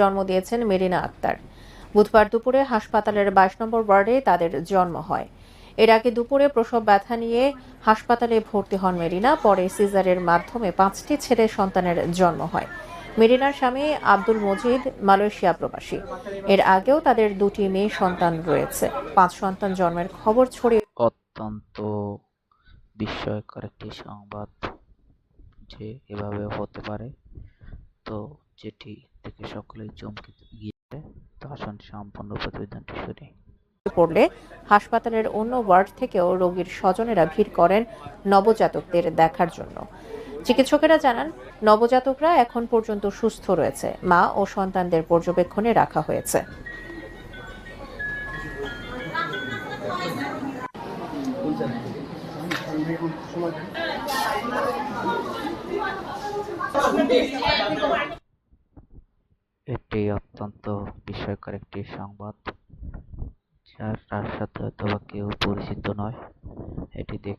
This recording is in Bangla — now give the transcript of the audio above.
জন্ম দিয়েছেন মেরিনা আক্তার। বুধবার দুপুরে হাসপাতালের বাইশ নম্বর ওয়ার্ডে তাদের জন্ম হয়। এর আগে দুপুরে প্রসব ব্যথা নিয়ে হাসপাতালে ভর্তি হন মেরিনা, পরে সিজারের মাধ্যমে পাঁচটি ছেলে সন্তানের জন্ম হয়। মেরিনার স্বামী আব্দুল মজিদ, মালয়েশিয়া প্রবাসী। এর আগেও তাদের দুটি মেয়ে সন্তান রয়েছে। পাঁচ সন্তান জন্মের খবর ছড়িয়ে অত্যন্ত বিস্ময়কর একটি সংবাদ যে এভাবে হতে পারে। তো যেটি দেখে সকলেই চমকে গিয়েছে তো আসুন সম্পূর্ণ প্রতিবেদনটি শুনি। পড়লে হাসপাতালের অন্য ওয়ার্ড থেকেও রোগীর স্বজনেরা ভিড় করেন নবজাতকদের দেখার জন্য। চিকিৎসকেরা জানান, নবজাতকরা এখন পর্যন্ত সুস্থ রয়েছে। মা ও সন্তানদের পর্যবেক্ষণে রাখা হয়েছে। এটি অত্যন্ত বিস্ময়কর একটি সংবাদ যার সাথে হয়তো বা কেউ পরিচিত নয়। এটি দেখে